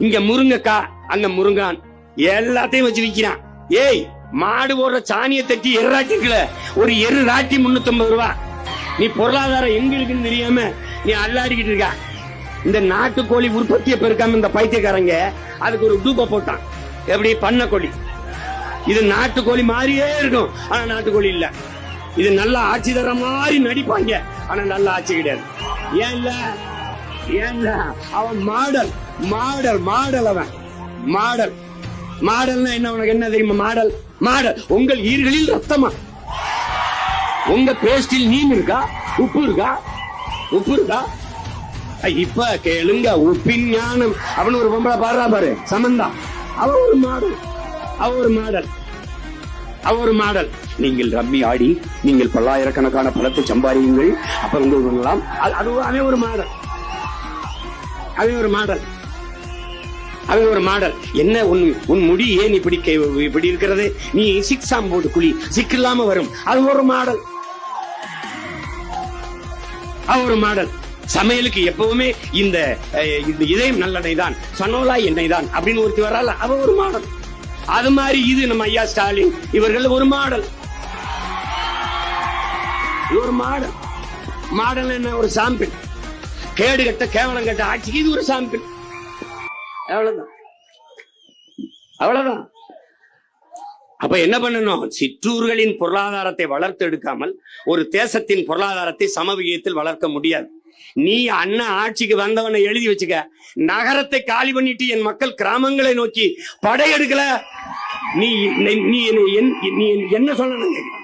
இங்க முருங்கக்கா அங்க முருங்கான். எல்லாத்தையும் வச்சு விக்கிறான். ஏய் மாடு போடுற சாணியை தட்டி எர்ராட்டி இருக்குல்ல ஒரு எரு ராட்டி முன்னூத்தி ரூபா. நீ பொருளாதாரம் எங்க இருக்குன்னு தெரியாம நீ அல்லாடிக்கிட்டு இருக்க. இந்த நாட்டுக்கோழி உற்பத்தியை பெருக்காம இந்த பைத்தியக்காரங்க அதுக்கு ஒரு டூப்பை போட்டான். எப்படி? பண்ண கோழி. இது நாட்டுக்கோழி மாதிரியே இருக்கும். ஆனா நாட்டுக்கோழி இல்ல. இது நல்லா ஆட்சி தர மாதிரி நடிப்பாங்க. ஆனா நல்லா ஆட்சி கிடையாது. ஏன் இல்ல? ஏன்னா அவன் மாடல் மாடல் மாடல் அவன். மாடல். மாடல்னா என்ன உனக்கு என்ன தெரியுமா மாடல்? மாடல். உங்கள் ஈர்களில் ரத்தமா? உங்க பேஸ்டில் நீம் இருக்கா? உப்பு இருக்கா? உப்பு இருக்கா? இப்ப கேளுங்க உப்பின் ஞானம். அவன் ஒரு பொம்பளை பாடுறா பாரு சமந்தா. அவ ஒரு மாடல். அவ ஒரு மாடல். அவ ஒரு மாடல். நீங்கள் ரம்மி ஆடி நீங்கள் பல்லாயிரக்கணக்கான பணத்தை சம்பாதியுங்கள். அப்புறம் வந்து அது அது அவன் ஒரு மாடல். அவன் ஒரு மாடல். அவன் ஒரு மாடல். என்ன உன் உன் முடி ஏன் இப்படி கே- இப்படி இருக்கிறது? நீ சிக்ஸாம் போட்டு குழி சிக் இல்லாம வரும். அது ஒரு மாடல். அவ ஒரு மாடல். சமையலுக்கு எப்பவுமே இந்த இந்த இதயம் நல்லெண்ணெய் தான் சனோலா எண்ணெய் தான் அப்படின்னு ஒருத்தி வரால அவ ஒரு மாடல். அது மாதிரி இது நம்ம ஐயா ஸ்டாலின். இவர்கள் ஒரு மாடல். ஒரு மாடல். மாடல் என்ன? ஒரு சாம்பிள். கேடு கட்ட கேவலம் கட்ட ஆட்சிக்கு இது ஒரு சாம்பிள் அவ்வளவுதான். அவ்வளவுதான். அப்ப என்ன பண்ணணும்? சிற்றூர்களின் பொருளாதாரத்தை வளர்த்து எடுக்காமல் ஒரு தேசத்தின் பொருளாதாரத்தை சமவிகிதத்தில் வளர்க்க முடியாது. நீ அண்ணன் ஆட்சிக்கு வந்தவனை எழுதி வச்சுக்க. நகரத்தை காலி பண்ணிட்டு என் மக்கள் கிராமங்களை நோக்கி படையெடுக்கல. நீ நீ என்ன- நீ என்ன சொல்லணும்